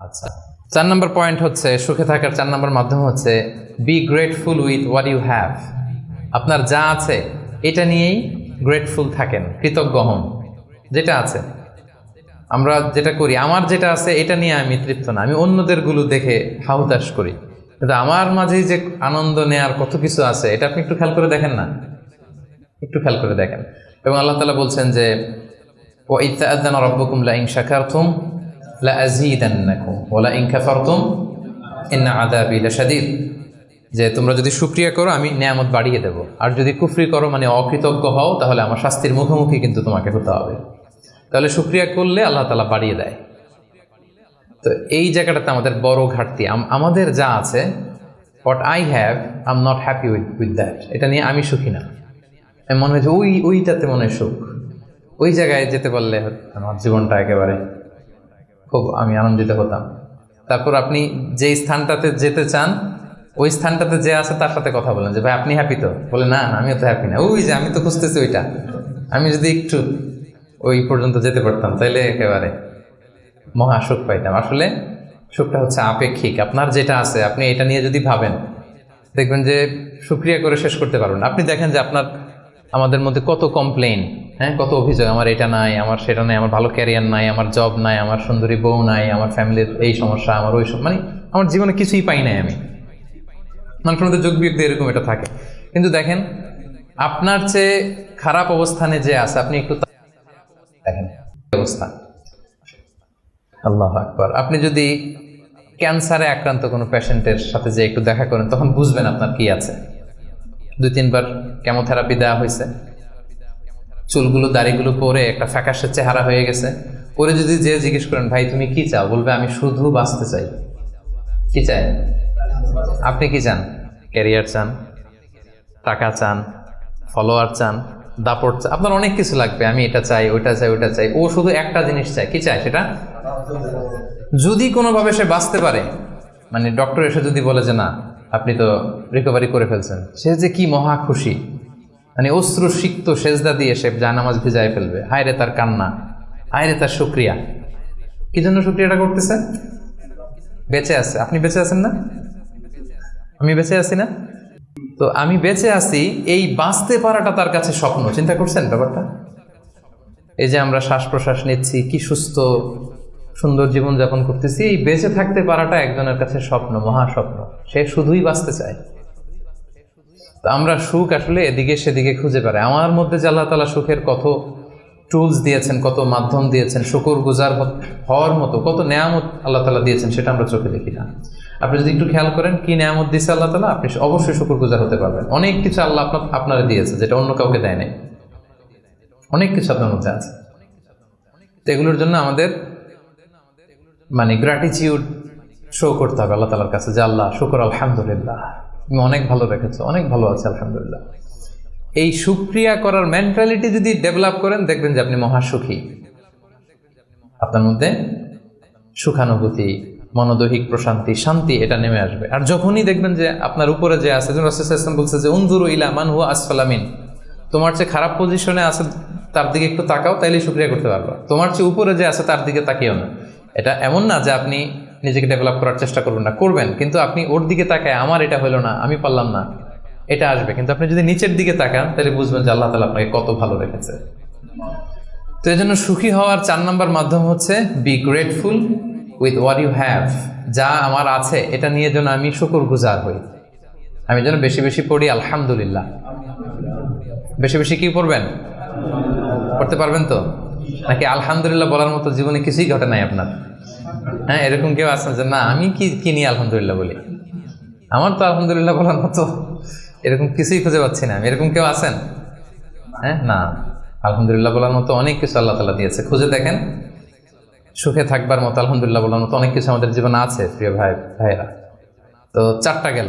আচ্ছা। চার নম্বর পয়েন্ট হচ্ছে, সুখে থাকার চার নম্বর মাধ্যম হচ্ছে be grateful with what you have আপনার যা আছে, এটা নিয়েই গ্রেটফুল থাকেন, কৃতজ্ঞ হন। যেটা আছে। আমরা যেটা করি, আমার যেটা আছে, এটা নিয়ে আমি তৃপ্ত না। আমি অন্যদেরগুলো দেখে হাউতাস করি। কিন্তু আমার মাঝেই যে আনন্দ নেয়ার কত কিছু আছে, এটা আপনি একটু খেয়াল করে দেখেন না? একটু খেয়াল করে দেখেন। এবং আল্লাহ তালা বলছেন যে ও ইত্যাদান রব্বকুম লা ইন শাকারতুম লা আযীদান্নাকুম ওয়া লা ইন কাফারতুম, ইন্না আযাবি লাশাদীদ। যে তোমরা যদি শুকরিয়া করো, আমি নিয়ামত বাড়িয়ে দেব। আর যদি কুফরি করো মানে অকৃতজ্ঞ হও, তাহলে আমার শাস্তির মুখোমুখি কিন্তু তোমাকে হতে হবে। তাহলে শুক্রিয়া করলে আল্লাহ তালা বাড়িয়ে দেয়। তো এই জায়গাটাতে আমাদের বড় ঘাটতি। আম- আমাদের যা আছে what I have I am not happy with with that এটা নিয়ে আমি সুখী না। মনে হয় ওই ওইটাতে মনে সুখ। ওই জায়গায় যেতে পারলে আমার জীবনটা একেবারে খুব আমি আনন্দিত হতাম। তারপর আপনি যে স্থানটাতে যেতে চান, ওই স্থানটাতে যে আছে তার সাথে কথা বলেন যে, ভাই, আপনি হ্যাপি তো? বলে, না আমিও তো হ্যাপি না। ওই যে, আমি তো খুঁজতেছি ওইটা। আমি যদি একটু ওই পর্যন্ত যেতে পারতাম, তাইলে একেবারে মহা সুখ পাইতাম। আসলে সুখটা হচ্ছে আপেক্ষিক। আপনার যেটা আছে, আপনি এটা নিয়ে যদি ভাবেন, দেখবেন যে, সুক্রিয়া করে শেষ করতে পারবেন। আপনি দেখেন যে, আপনার আমাদের মধ্যে কত কমপ্লেন হ্যাঁ? কত অভিযোগ, আমার এটা নাই, আমার সেটা নাই, আমার ভালো ক্যারিয়ার নাই, আমার জব নাই, আমার সুন্দরী বউ নাই, আমার ফ্যামিলির এই সমস্যা, আমার ওই মানে আমার জীবনে কিছুই পাই নাই আমি। মানুষের মধ্যে যোগ বিয়োগ এরকম এটা থাকে। কিন্তু দেখেন, আপনার চেয়ে খারাপ অবস্থানে যে আছে, আপনি একটু দেখেন অবস্থা। আল্লাহ আকবর। আপনি যদি ক্যান্সারে আক্রান্ত কোনো পেশেন্টের সাথে যে একটু দেখা করেন, তখন বুঝবেন আপনার কি আছে। দুই তিনবার কেমোথেরাপি দেওয়া হয়েছে। চুলগুলো, দাড়িগুলো পরে একটা ফ্যাকাশে চেহারা হয়ে গেছে। পরে যদি যে জিজ্ঞেস করেন, ভাই, তুমি কি চাও? বলবে, আমি শুধু বাঁচতে চাই। কি চাই আপনি কি চান? ক্যারিয়ার চান, টাকা চান ফলোয়ার চান, দাপট চান, আপনার অনেক কিছু লাগবে। আমি এটা চাই, ওইটা চাই ওইটা চাই। ও শুধু একটা জিনিস চায়। কি চায় সেটা? যদি কোনোভাবে সে বাঁচতে পারে মানে ডক্টর এসে যদি বলে যে না আপনি তো রিকভারি করে ফেলছেন। সে যে কি মহা খুশি। মানে অশ্রু সিক্ত সেজদা দিয়ে সে জানামাজ ভিজায় ফেলবে। হায় রে তার কান্না। হায় রে তার শুক্রিয়া। কি জন্য শুক্রিয়াটা করতেছে? বেঁচে আছে। আপনি বেঁচে আছেন না? আমি বেঁচে আছি না? তো আমি বেঁচে আছি, এই বাঁচতে পারাটা তার কাছে স্বপ্ন। চিন্তা করছেন ব্যাপারটা? এই যে আমরা শ্বাস প্রশ্বাস নিচ্ছি, কি সুস্থ সুন্দর জীবন যাপন করতেছি, এই বেঁচে থাকতে পারাটা একজনের কাছে স্বপ্ন মহা স্বপ্ন সে শুধুই বাঁচতে চায়। তো আমরা সুখ আসলে এদিকে সেদিকে খুঁজে পারে আমার মধ্যে যে আল্লাহ তালা সুখের কত টুলস দিয়েছেন, কত মাধ্যম দিয়েছেন, শুকর গুজার হওয়ার মতো, কত নেয়ামত আল্লাহ তালা দিয়েছেন, সেটা আমরা চোখে দেখি না। আপনি যদি একটু খেয়াল করেন, কি নেয়ামত দিয়েছে আল্লাহ তালা আপনি অবশ্যই শুকর গুজার হতে পারবেন। অনেক কিছু আল্লাহ আপনার, আপনারা দিয়েছে, যেটা অন্য কাউকে দেয় নাই। অনেক কিছু আপনার মধ্যে আছে। এগুলোর জন্য আমাদের মানে গ্র্যাটিচিউড শো করতে হবে আল্লাহ তালার কাছে যে আল্লাহ, শুকর আলহামদুলিল্লাহ। তুমি অনেক ভালো রেখেছো অনেক ভালো আছে, আলহামদুলিল্লাহ। এই সুক্রিয়া করার মেন্টালিটি যদি ডেভেলপ করেন, দেখবেন যে আপনি মহাসুখী আপনার মধ্যে সুখানুভূতি, মনোদৈহিক প্রশান্তি, শান্তি, এটা নেমে আসবে। আর যখনই দেখবেন যে আপনার উপরে যে আছে, যেমন রাসূল সাল্লাল্লাহু আলাইহি ওয়াসাল্লাম বলছে যে, উনজুরু ইলা মানহু আসফালামিন তোমার চেয়ে খারাপ পজিশনে আছে, তার দিকে একটু তাকাও তাইলে শুক্রিয়া করতে পারবা। তোমার চেয়ে উপরে যে আছে, তার দিকে তাকিও না। এটা এমন না যে আপনি নিজেকে ডেভেলপ করার চেষ্টা করবেন না, করবেন, কিন্তু আপনি ওর দিকে তাকায়, আমার এটা হলো না, আমি পারলাম না। এটা আসবে, কিন্তু আপনি যদি নিচের দিকে তাকান, তাহলে বুঝবেন যে আল্লাহ তালা আপনাকে কত ভালো রেখেছে। তো এই জন্য সুখী হওয়ার চার নম্বর মাধ্যম হচ্ছে be grateful with what you have যা আমার আছে, এটা নিয়ে যেন আমি শুকুর গুজার হই। আমি যেন বেশি বেশি পড়ি, আলহামদুলিল্লাহ। বেশি বেশি কি পড়বেন? পড়তে পারবেন তো? নাকি আলহামদুলিল্লাহ বলার মতো জীবনে কিছুই ঘটে নাই আপনার? হ্যাঁ এরকম কেউ আছেন যে, না, আমি কি কি নিয়ে আলহামদুলিল্লাহ বলি? আমার তো আলহামদুলিল্লাহ বলার মতো এরকম কিছুই খুঁজে পাচ্ছি না আমি। এরকম কেউ আছেন? হ্যাঁ না। আলহামদুলিল্লাহ বলার মতো অনেক কিছু আল্লাহ তালা দিয়েছে। খুঁজে দেখেন। সুখে থাকবার মতো আলহামদুলিল্লাহ বলার মতো অনেক কিছু আমাদের জীবনে আছে, প্রিয় ভাই, ভাইয়েরা। তো চারটা গেল।